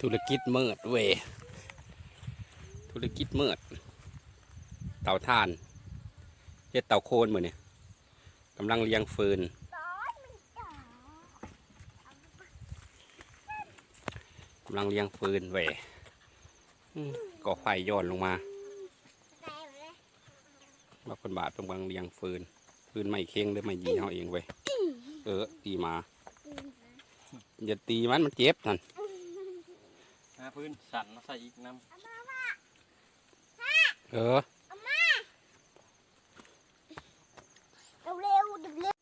ธุรกิจเมิดเว ธุรกิจเมิด เต่าถ่านเฮ็ดเต่าโคนเหมือเนี่ยกำลังเลี้ยงฟืน กำลังเลี้ยงฟืนเวก่อไฟย้อนลงมาบางคนบาทกำลังเลี้ยงฟืน ฟืนไม่เค้งหรือไม่ยีเขาเองเว้ยเออตีมา อย่าตีมันมันเจ็บท่าน หาพื้นสั่นมาใส่อีกน้เออเร็วๆเร็ว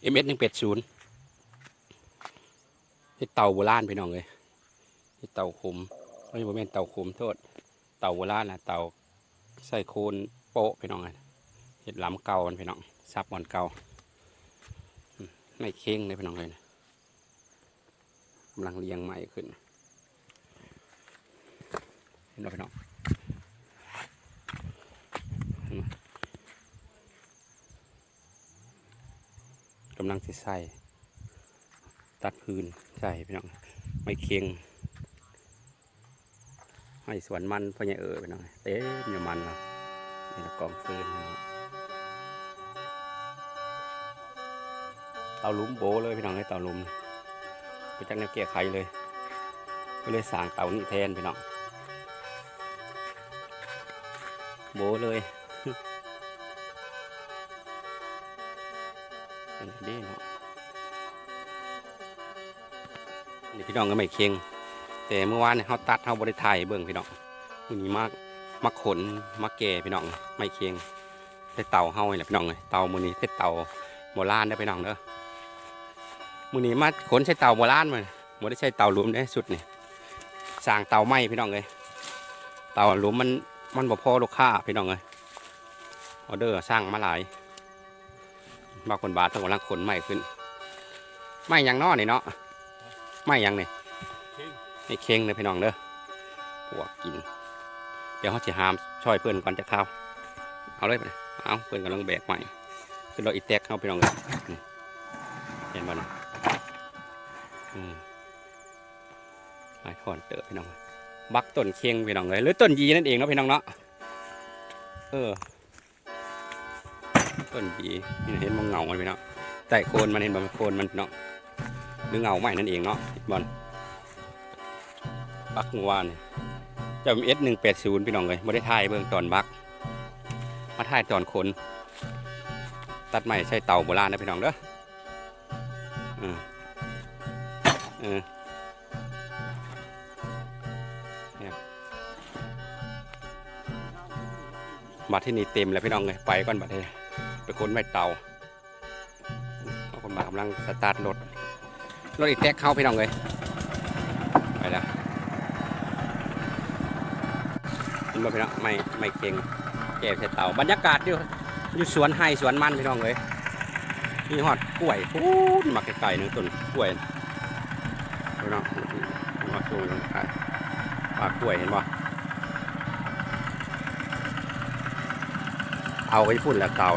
เอ็มเอสหนึ่งเป็ดศูนย์ที่เต่าโบราณพี่น้องเลยที่เต่าคุมไม่ใช่โมเมนเต่าคุมโทษ เต่าโบราณนะเต่าใส่โคนโปะพี่น้องเลยเห็ดหล้ำเก่ามันพี่น้องซับหมอนเก่าอืมไม่เค้งเลยพี่น้องเลยนะ กำลังเลี้ยงใหม่ขึ้นเห็นไหมพี่น้องกำลังจะใส่ตัดพื้นใส่พี่น้องไม่เค้งให้สวนมันพ่อใหญ่เอ๋อไปหน่อยเต็มอยู่มันแล้วนี่ละกองฟืนเตาลุมโบเลยพี่น้องให้เตาลุม ไปจักแนวเกี่ยไขเลย ก็เลยสางเตานี่แทนพี่น้องโบเลยเป็นดีเนาะนี่พี่น้องก็ไม่เคียงแต่เมื่อวานเนี่ยเขาตัดเขาบริไทยเบิ่งพี่น้องมื้อนี้มากมาขนมาแก่พี่น้องไม่เคียงใส่เต่าเฮานี่แหละพี่น้องเลยเต่ามือนี้ใส่เตาโบราณได้พี่น้องเด้อ มือนี้มาขนใส่เต่าโบราณมาบ่ได้ใช้เต่าหลุมได้สุดนี่สร้างเต่าไหม้พี่น้องเลยเต่าหลุมมันมันบ่พอลูกค้าพี่น้องเลยออเดอร์สร้างมาหลายบางคนบาทต้องกำลังขนใหมขึ้นไม่ยังนอนี่เนาะไม่ยังนี่ำให้เค้งเลยพี่น้องเด้อพวกกิน เดี๋ยวเขาจะหามช่อยเพื่อนก่อนจะเข้าเอาเลยไปเอาเพื่อนกำลังแบกใหม่ขึ้นรถอีแตกเข้าพี่น้องเลยเห็นบ่เนาะ อืมไอ้ขอนเตอะพี่น้อง บักต้นเคียงพี่น้องเลยหรือต้นยีนั่นเองเนาะพี่น้องเนาะ เออ ต้นยีนี่เห็นมองเงามันพี่น้องแต่โคนมันเห็นบ่โคนมันพี่น้องหรือเงาใหม่นั่นเองเนาะบอลบักมัวานจะมีเอสหนึ่งแปดศูนย์พี่น้องเลยไม่ได้ถ่ายเบื้องตอนบัก มาถ่ายตอนคน ตัดใหม่ใช้เต่าโบราณนะพี่น้องเด้ออืม เออเนี่ยบัดที่นี่เต็มแล้วพี่น้องเลยไปก่อนบัดนี้ไปค้นไม้เต่าเอาคนมากำลังสตาร์ทรถรถอีกแท็กเข้าพี่น้องเลยไปแล้วเห็นบ่พี่น้องไม่ไม่เก่งแก่ใส่เต่าบรรยากาศอยู่อยู่สวนไฮสวนมันพี่น้องเลยมีหอดกล้วยพูดมาไกลๆหนึ่งต้นกล้วย พี่น้องมาสูงปลากล้วยเห็นบ่เอาไปพุ่นแล้วเต่า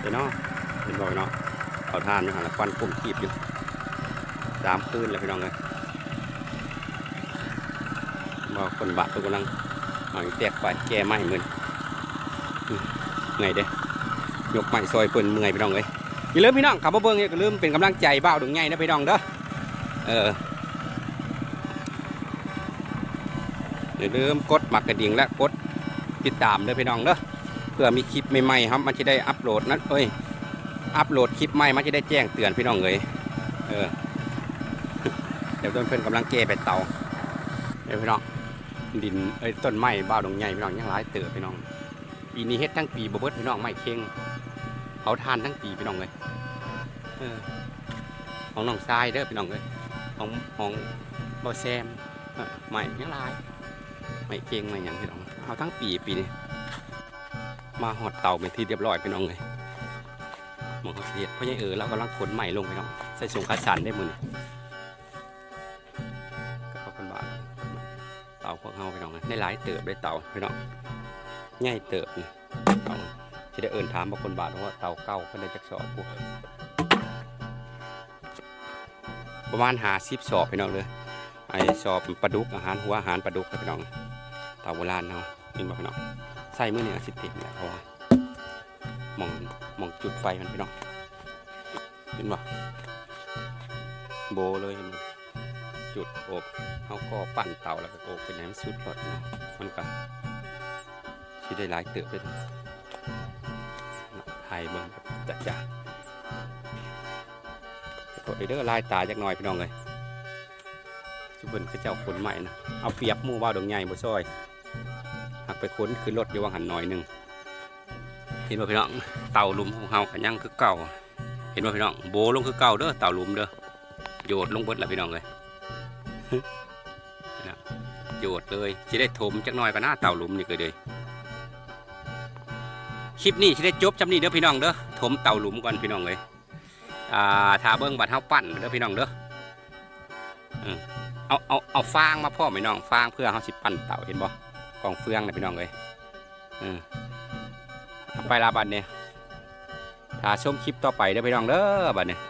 เห็นเนาะเห็นบ่พี่น้องเขาทานอยู่หันควันปุ่มขีบอยู่สามคืนแล้วพี่น้องเลยบอคนบาดตัวกำลังหอยแตกไปแก้ไม้เหมือนไงเด้ยกไม้ซอยเปิ่นเมื่อยพี่น้องเลย อย่าลืมพี่น้องขับมาเบิ้งอย่าลืมเป็นกำลังใจบ้าวดุงใหญ่นะพี่น้องเด้อเอออย่าลืมกดหมักกระดิ่งและกดติดตามเด้อพี่น้องเด้อเพื่อมีคลิปใหม่ๆครับมันจะได้อัปโหลดนั้นเอ้ยอัปโหลดคลิปใหม่มันจะได้แจ้งเตือนพี่น้องเลยเออเดี๋ยวต้นเพื่อนกำลังแก้ไปเตาเดี๋ยวพี่น้องดินเอ้ยต้นไม้บ้าวดงใหญ่พี่น้องยังหลายเติบพี่น้องปีนี้เฮ็ดทั้งปีบ่เบิดพี่น้องไม้เค็ง เผาทานทั้งปีพี่น้องเลยเออของน้องทรายเด้อพี่น้องเลยของของบ่แซมเออไม้ยังลายไม้เค็งไม้หยังพี่น้องเอาทั้งปีปีนี้มาหอดเตาเป็นที่เรียบร้อยพี่น้องเลยมองเขาเสียดเพราะยังเออเรากำลังขนใหม่ลงพี่น้องใส่ส่งขาสันได้มื้อนี้ก็ขอบคุณบาทเต่าพวกเฮาพี่น้องนะได้หลายเติบได้เต่าพี่น้องง่ายเติบนี่เต่า ที่ได้เอินถามบางคนบาทว่าเต่าเก่าเพิ่นได้จักสอบพวกประมาณหาสิบสอบพี่น้องเลยไอ้สอบปลาดุกอาหารหัวอาหารปลาดุกพี่น้องเตาโบราณเนาะเห็นบ่พี่น้องใส่มือเนี่ยสิเต็มเลยเพราะว่ามองมองจุดไฟมันพี่น้องเห็นบ่โบเลยเห็นจุดอบเขาก็ปั่นเตาแล้วก็อบเป็นให้มันสุดรถเนาะมันก็สิได้หลายเติบเลย ยเบิ่งแบบจัดจ้านตัวเด้อลายตาจักหน่อยพี่น้องเลยสุเพิ่นคือเจ้าคนใหม่นะเอาเปียบมู่ว่าวดงใหญ่บ่ซอยหักไปค้นขึ้นรถอยู่วังหันหน่อยหนึ่งเห็นบ่พี่น้องเต่าลุมของเฮาก็ยังคือเก่า เห็นบ่พี่น้องโบลงคือเก่าเด้อเต่าลุมเด้อโยดลงเบิดแล้วพี่น้องเลยโยดเลยสิได้ถมจักหน่อยก็น่าเต่าลุมนี่ก็เลย คลิปนี้ที่ได้จบจำนี้เด้อพี่น้องเด้อถมเต่าหลุมก่อนพี่น้องเลยอ่าทาเบิ้งบัดเฮาปั่นเด้อพี่น้องเด้ออืมเอาเอาเอาฟางมาพ่อมพี่น้องฟางเพื่อเขาสิปั่นเต่าเห็นบ่กองเฟืองนะพี่น้องเลยอืมเอไปลาบัดเนี่ยถ้าชมคลิปต่อไปเด้อพี่น้องเด้อบัดเนี่ย